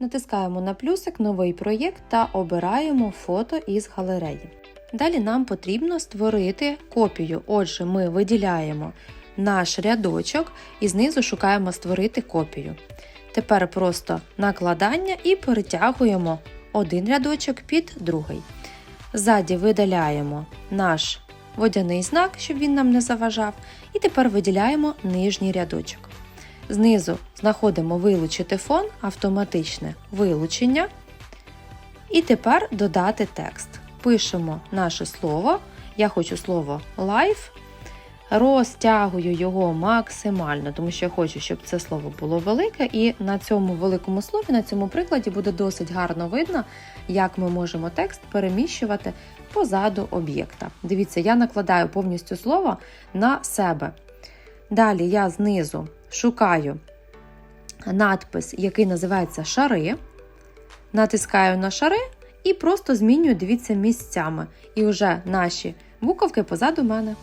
Натискаємо на плюсик новий проєкт та обираємо фото із галереї. Далі нам потрібно створити копію. Отже, ми виділяємо наш рядочок і знизу шукаємо створити копію. Тепер просто накладання і перетягуємо один рядочок під другий. Ззаді видаляємо наш водяний знак, щоб він нам не заважав, і тепер виділяємо нижній рядочок. Знизу знаходимо вилучити фон, автоматичне вилучення. І тепер додати текст. Пишемо наше слово. Я хочу слово life. Розтягую його максимально, тому що я хочу, щоб це слово було велике, і на цьому великому слові, на цьому прикладі буде досить гарно видно, як ми можемо текст переміщувати позаду об'єкта. Дивіться, я накладаю повністю слово на себе. Далі я знизу шукаю надпис, який називається шари, натискаю на шари і просто змінюю, дивіться, місцями. І вже наші буковки позаду мене.